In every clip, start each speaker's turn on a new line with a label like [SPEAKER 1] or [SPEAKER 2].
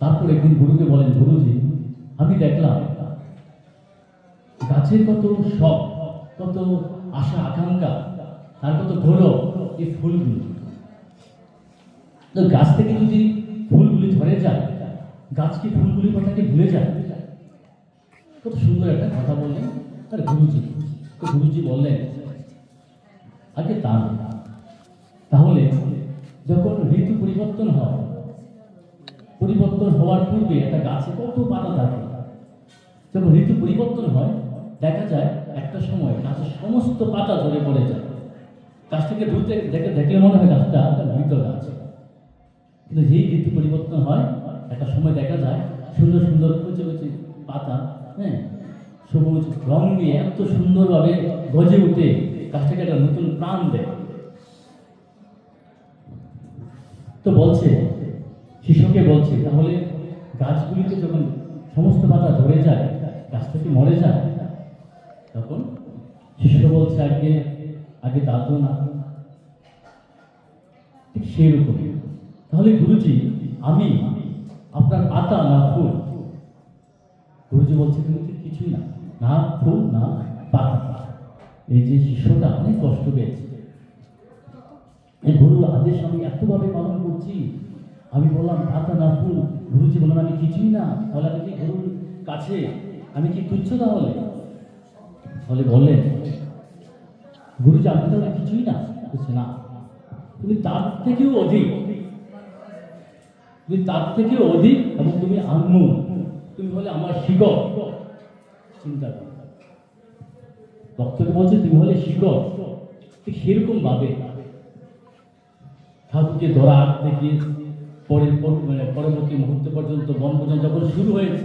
[SPEAKER 1] তারপর একদিন গুরুকে বলেন, গুরুজি, আমি দেখলাম গাছের কত শখ কত আশা, আকাঙ্ক্ষা তার কত গৌরব এই ফুলগুলি। তো গাছ থেকে যদি ফুলগুলি ঝরে যায়, গাছ কি ফুলগুলির কথাকে ভুলে যায়? কত সুন্দর একটা কথা বললেন তার গুরুজি। তো গুরুজি বললেন, আগে তা। তাহলে যখন ঋতু পরিবর্তন হয় পরিবর্তন হওয়ার পূর্বে একটা গাছে কত পাতা থাকে? যখন ঋতু পরিবর্তন হয়, দেখা যায় একটা সময় গাছের সমস্ত পাতা ঝরে পড়ে যায়। গাছটাকে থেকে দেখে দেখলে মনে হয় গাছটা একটা মৃত গাছ। কিন্তু যেই ঋতু পরিবর্তন হয়, একটা সময় দেখা যায় সুন্দর সুন্দর কুচি কুচি পাতা হ্যাঁ? সবুজ রং নিয়ে এত সুন্দরভাবে গজে উঠে গাছটাকে একটা নতুন প্রাণ দেয়। তো বলছে শিশুকে বলছে, তাহলে গাছগুলিতে যখন সমস্ত পাতা ধরে যায় গাছটা কি মরে যায়, তখন শিশুকে বলছে, আগে আগে তা তো না ঠিক সেরকম তাহলে গুরুজি, আমি আপনার পাতা না ফুল? গুরুজি বলছে কিন্তু কিছুই না না ফুল, না পাতা। এই যে শিষ্যটা অনেক কষ্ট পেয়েছে। এই গুরুর আদেশ আমি এতভাবে আমি বললাম পাতা না ফুল? গুরুজি বললাম আমি কিছুই না। তাহলে আমি কি গুরুর কাছে? আমি কি তুচ্ছ তাহলে? তাহলে বললেন গুরুজি, আপনি তাহলে কিছুই না? বলছে, না। তুমি তার থেকেও অধিক। তুমি তার থেকেও অধিক এবং তুমি আনমোল তুমি হলে আমার শিকড়। চিন্তা করো। ভক্তকে বলছে, তুমি হলে শিকড়। ঠিক সেরকম ভাবে ঠাকুরকে ধরা আগ থেকে পর- মানে পরবর্তী মুহূর্ত পর্যন্ত বন পর্যন্ত যখন শুরু হয়েছে,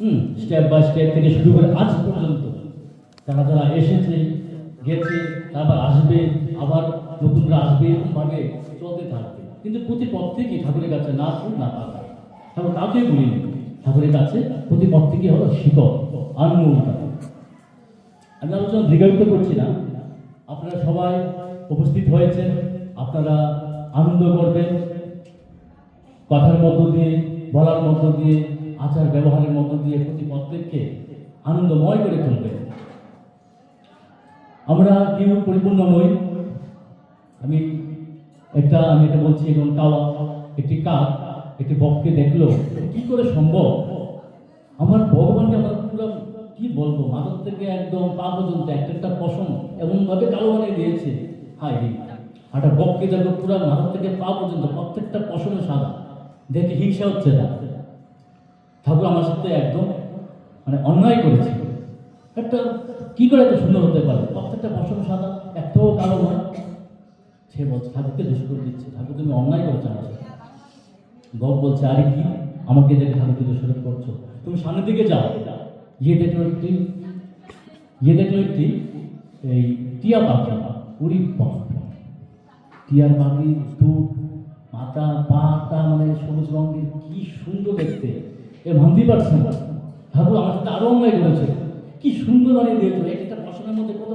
[SPEAKER 1] হুম স্টেপ বাই স্টেপ থেকে শুরু করে আজ পর্যন্ত, তারা যারা এসেছে, গেছে, তারপর আসবে, আবার নতুনরা আসবে এরকমভাবে চলতে থাকবে। কিন্তু প্রতি থেকে ঠাকুরের কাছে না ফুল না পাতা ঠাকুর কাউকে বলিনি ঠাকুরের কাছে প্রতি থেকে হলো শিকড় আনমোলতা আমি আলোচনা দীর্ঘায়িত করছি না। আপনারা সবাই উপস্থিত হয়েছেন, আপনারা আনন্দ করবেন। কথার মধ্য দিয়ে, বলার মধ্য দিয়ে, আচার ব্যবহারের মধ্য দিয়ে প্রতি প্রত্যেককে আনন্দময় করে তুলবেন আমরা কেউ পরিপূর্ণ নই। আমি একটা, আমি এটা বলছি এবং কাওয়া একটি কাক, একটি বককে দেখল, কি করে সম্ভব? আমার ভগবানকে আমার পুরো কি বলব? মাথার থেকে একদম পা পর্যন্ত একটা একটা পশম এমনভাবে কালো বানিয়ে দিয়েছে। হাই রে একটা বককে দেখো পুরো মাথার থেকে পা পর্যন্ত প্রত্যেকটা পশমে সাদা। দেখে হিংসা হচ্ছে না। ঠাকুর আমার সাথে একদম মানে অন্যায় করেছে। একটা, কি করে এত সুন্দর হতে পারে? প্রত্যেকটা পশম সাদা, এত কালো নয়। সে বলছে, ঠাকুরকে দোষ করে দিচ্ছে। ঠাকুর তুমি অন্যায় করেছ আমার সাথে। গপ বলছে, আরে কি? আমাকে দেখে ঠাকুরকে দোষারোপ করছ? তুমি সামনের দিকে যাও। গিয়ে দেখল একটি গিয়ে দেখল একটি, এই টিয়া পাখি উড়ি পাখি। টিয়ার পাখি দুধ মাথা পাটা মানে সবুজ রঙের, কি সুন্দর দেখতে। এ ভাবতেই পারছে না। ঠাকুর আমার আরও অন্যায় করেছে। কি সুন্দর আমি দেখব একটা পশমের মধ্যে কত